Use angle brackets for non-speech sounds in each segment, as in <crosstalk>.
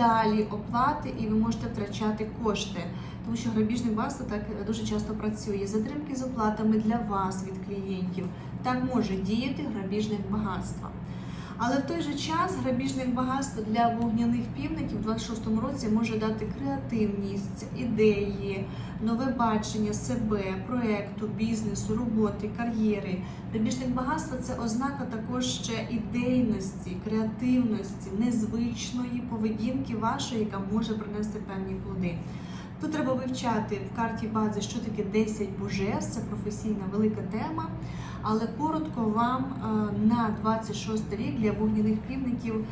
далі оплати, і ви можете втрачати кошти. Тому що грабіжник багатства так дуже часто працює. Затримки з оплатами для вас від клієнтів. Так може діяти грабіжник багатства. Але в той же час грабіжник багатства для вогняних півників у 26-му році може дати креативність, ідеї, нове бачення себе, проекту, бізнесу, роботи, кар'єри. Грабіжник багатства це ознака також ще ідейності, креативності, незвичної поведінки вашої, яка може принести певні плоди. Тут треба вивчати в карті бази, що таке 10 божеств, це професійна велика тема. Але коротко вам е, на 26 рік для вогняних півників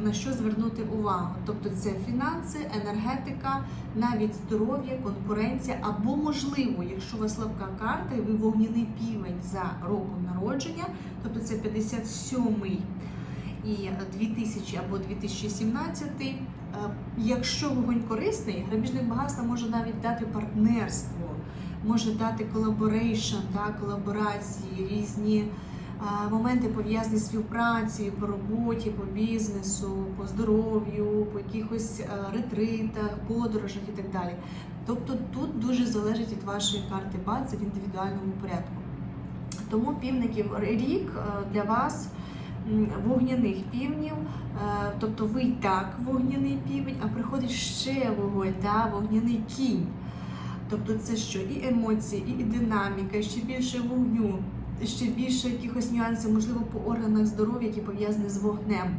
на що звернути увагу. Тобто це фінанси, енергетика, навіть здоров'я, конкуренція, або можливо, якщо у вас слабка карта, і ви вогняний півень за роком народження, тобто це 57-й і 2000 або 2017. Е, Якщо вогонь корисний, грабіжник багатства може навіть дати партнерство, може дати колаборейшн, да, колаборації, різні а, моменти пов'язані з співпрацею по роботі, по бізнесу, по здоров'ю, по якихось е, ретритах, подорожах і так далі. Тобто тут дуже залежить від вашої карти бази в індивідуальному порядку. Тому півників рік е, для вас вогняних півнів, е, тобто ви і так вогняний півень, а приходить ще вогонь, да, вогняний кінь. Тобто це що? І емоції, і, динаміка, ще більше вогню, ще більше якихось нюансів, можливо, по органах здоров'я, які пов'язані з вогнем.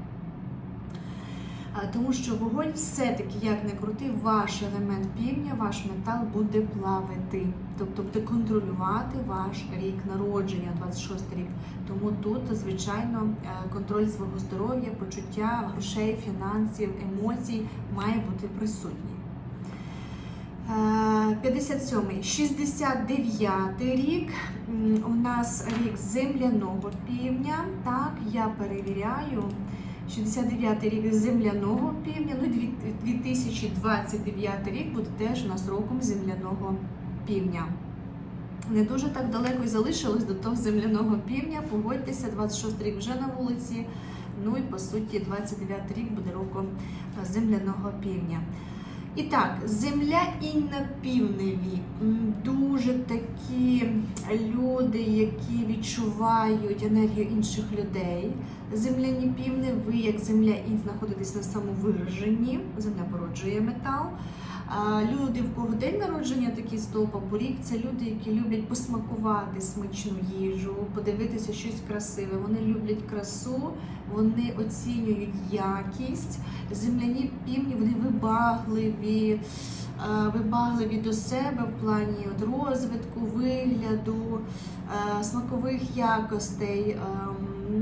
Тому що вогонь все-таки, як не крути, ваш елемент півня, ваш метал буде плавити, тобто буде контролювати ваш рік народження, 26 рік. Тому тут, звичайно, е, контроль свого здоров'я, почуття грошей, фінансів, емоцій має бути присутній. Е, 57-й, 69-й рік. У нас рік земляного півня. Так, я перевіряю. 69-й рік земляного півня. Ну, 2029 рік буде теж у нас роком земляного півня. Не дуже так далеко і залишилось до того земляного півня. Погодьтеся, 26 рік вже на вулиці. Ну і по суті, 29 рік буде роком е, земляного півня. І так, земля і на півневі Дуже такі люди, які відчувають енергію інших людей. Земляні півни, ви як земля і знаходитесь на самовираженні. Земля породжує метал. Люди, в кого день народження, такий стовп або це люди, які люблять посмакувати смачну їжу, подивитися щось красиве. Вони люблять красу, вони оцінюють якість. Земляні півні вони вибагливі, вибагливі до себе в плані от розвитку, вигляду, смакових якостей. Ем,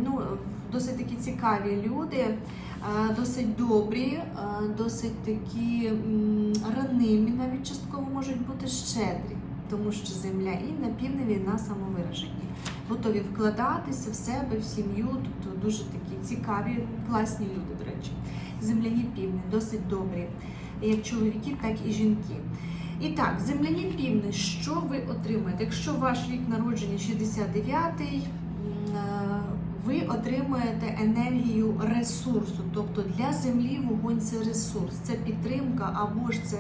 Ну, досить такі цікаві люди, е, досить добрі, е, досить такі ранимі, навіть частково можуть бути щедрі, тому що земля і на півневі на самовираженні. Готові вкладатися в себе, в сім'ю, тобто дуже такі цікаві, класні люди, до речі. Земляні півни досить добрі, як чоловіки, так і жінки. І так, земляні півни, що ви отримаєте? Якщо ваш рік народження 69-й, м, е, ви отримуєте енергію ресурсу. Тобто для землі вогонь це ресурс, це підтримка або ж це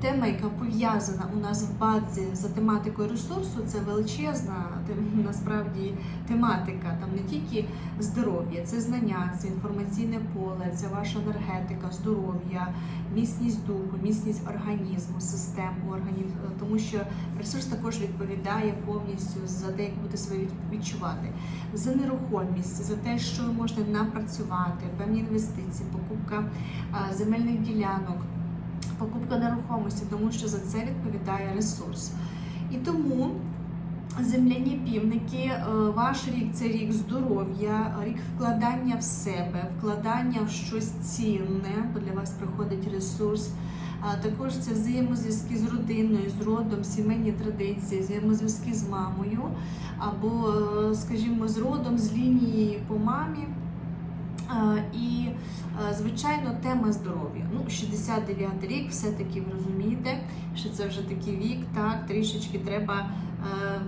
тема, яка пов'язана у нас в базі за тематикою ресурсу. Це величезна <laughs> насправді тематика. Там не тільки здоров'я, це знання, це інформаційне поле, це ваша енергетика, здоров'я, міцність духу, міцність організму, систем органів, Е, тому що ресурс також відповідає повністю за те, як будете себе відчувати, за нерухомість, за те, що ви можете напрацювати, певні інвестиції, покупка земельних ділянок, покупка нерухомості, тому що за це відповідає ресурс. І тому Земляні півники, е, ваш рік це рік здоров'я, рік вкладання в себе, вкладання в щось цінне, бо для вас приходить ресурс. А також це взаємозв'язки з родиною, з родом, сімейні традиції, взаємозв'язки з мамою, або, е, скажімо, з родом, з лінією по мамі. І, е, звичайно, тема здоров'я. Ну, 69 рік, все-таки ви розумієте, що це вже такий вік, так, трішечки треба е,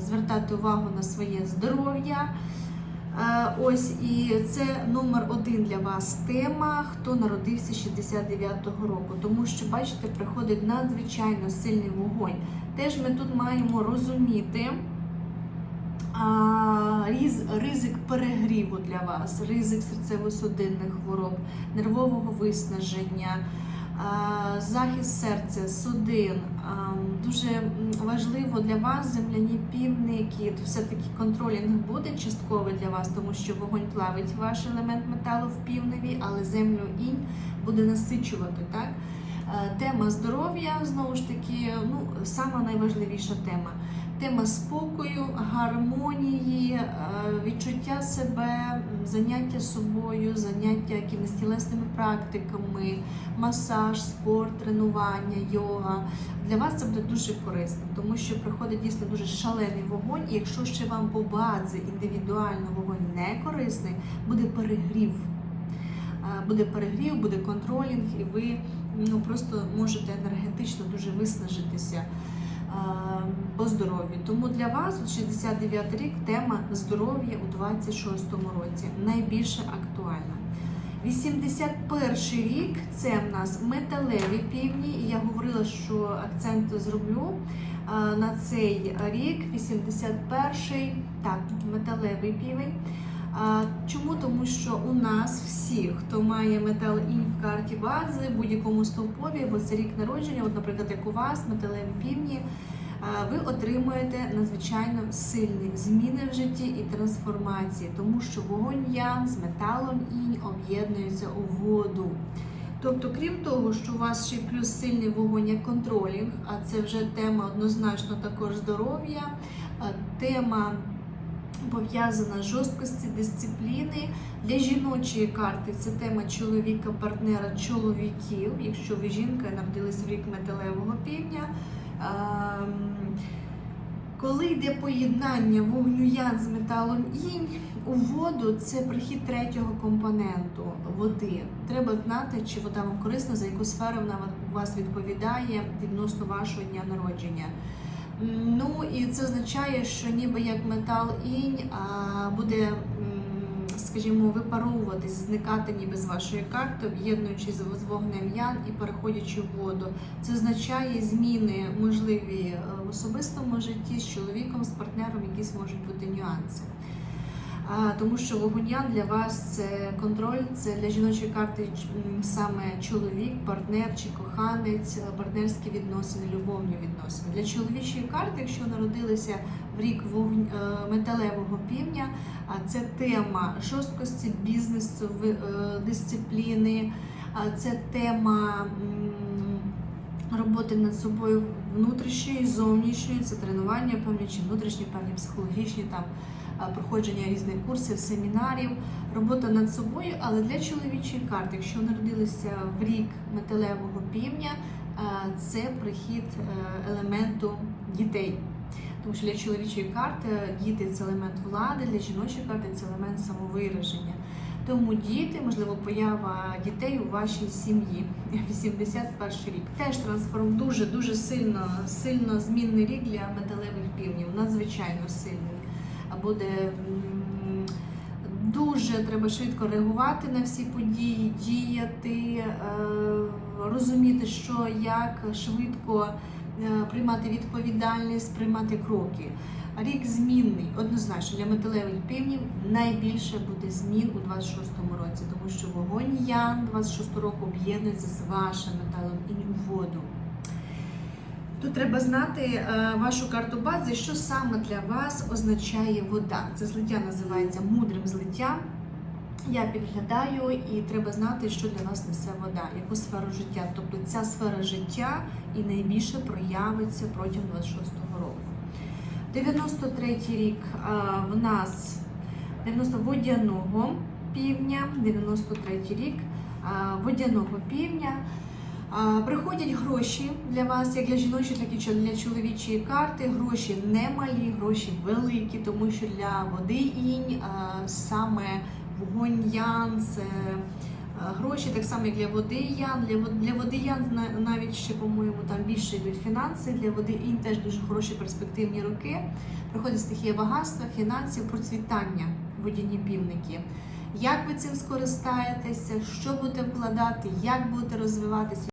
звертати увагу на своє здоров'я. Е, Ось і це номер один для вас тема, хто народився 69-го року. Тому що, бачите, приходить надзвичайно сильний вогонь. Теж ми тут маємо розуміти а, різ- ризик перегріву для вас, ризик серцево-судинних хвороб, нервового виснаження, захист серця, судин. Дуже важливо для вас земляні півники. Все-таки контролінг буде частковий для вас, тому що вогонь плавить ваш елемент металу в півневі, але землю інь буде насичувати. Так? Е, Тема здоров'я знову ж таки, ну сама найважливіша тема. Тема спокою, гармонії, е, відчуття себе, заняття собою, заняття якимись тілесними практиками, масаж, спорт, тренування, йога. Для вас це буде дуже корисно, тому що приходить дійсно дуже шалений вогонь. І якщо ще вам по базі індивідуально вогонь не корисний, буде перегрів. Е, Буде перегрів, буде контролінг, і ви ну, просто можете енергетично дуже виснажитися по здоров'ю. Тому для вас от 69 рік тема здоров'я у 26-му році найбільше актуальна. 81 рік це в нас металеві півні, і я говорила, що акцент зроблю на цей рік. 81-й, так, металевий півень. Чому? Тому що у нас всі, хто має метал інь в карті бази, будь-якому стовпові, бо це рік народження, от, наприклад, як у вас, металеві півні, ви отримуєте надзвичайно сильні зміни в житті і трансформації, тому що вогонь ян з металом інь об'єднується у воду. Тобто, крім того, що у вас ще плюс сильний вогонь як контролінг, а це вже тема однозначно також здоров'я, тема пов'язана жорсткості, дисципліни. Для жіночої карти це тема чоловіка, партнера, чоловіків. Якщо ви жінка народились в рік металевого півдня. Ем, Коли йде поєднання вогню ян з металом інь у воду, це прихід третього компоненту води. Треба знати, чи вода вам корисна, за яку сферу вона у вас відповідає відносно вашого дня народження. Ну і це означає, що ніби як метал інь а, буде, скажімо, випаровуватись, зникати ніби з вашої карти, об'єднуючись з з вогнем ян і переходячи в воду. Це означає зміни можливі е, в особистому житті з чоловіком, з партнером, якісь можуть бути нюанси. А, тому що вогонян для вас це контроль, це для жіночої карти саме чоловік, партнер чи коханець, е, партнерські відносини, любовні відносини. Для чоловічої карти, якщо народилися в рік вогн... е, металевого півня, це тема жорсткості бізнесу, е, дисципліни, це тема. Роботи над собою внутрішньої, зовнішньої, це тренування певні чи внутрішні, певні психологічні там проходження різних курсів, семінарів, робота над собою. Але для чоловічої карти, якщо народилися в рік металевого півня, це прихід е, елементу дітей. Тому що для чоловічої карти діти це елемент влади, для жіночої карти це елемент самовираження. Тому діти, можливо, поява дітей у вашій сім'ї. <laughs> 81 рік. Теж трансформ дуже дуже сильно, сильно змінний рік для металевих півнів, надзвичайно сильний. Буде дуже треба швидко реагувати на всі події, діяти, е, розуміти, що як швидко е, приймати відповідальність, приймати кроки. Рік змінний, однозначно для металевих півнів найбільше буде змін у 26-му році, тому що вогонь Ян 26 року об'єднується з вашим металом і воду. Тут треба знати е, вашу карту бази, що саме для вас означає вода. Це злиття називається мудрим злиттям. Я підглядаю, і треба знати, що для вас несе вода, яку сферу життя. Тобто ця сфера життя і найбільше проявиться протягом 26-го року. 93-й рік а, в нас 90 водяного півня, 93-й рік а, водяного півня. Приходять гроші для вас, як для жіночої, так і для чоловічої карти. Гроші не малі, гроші великі, тому що для води інь саме вогонь ян це гроші, так само як для води ян. Для, вод- води ян навіть ще, по-моєму, там більше йдуть фінанси. Для води інь теж дуже хороші перспективні роки. Приходить стихія багатства, фінансів, процвітання водяні півники. Як ви цим скористаєтеся, що будете вкладати, як будете розвиватися?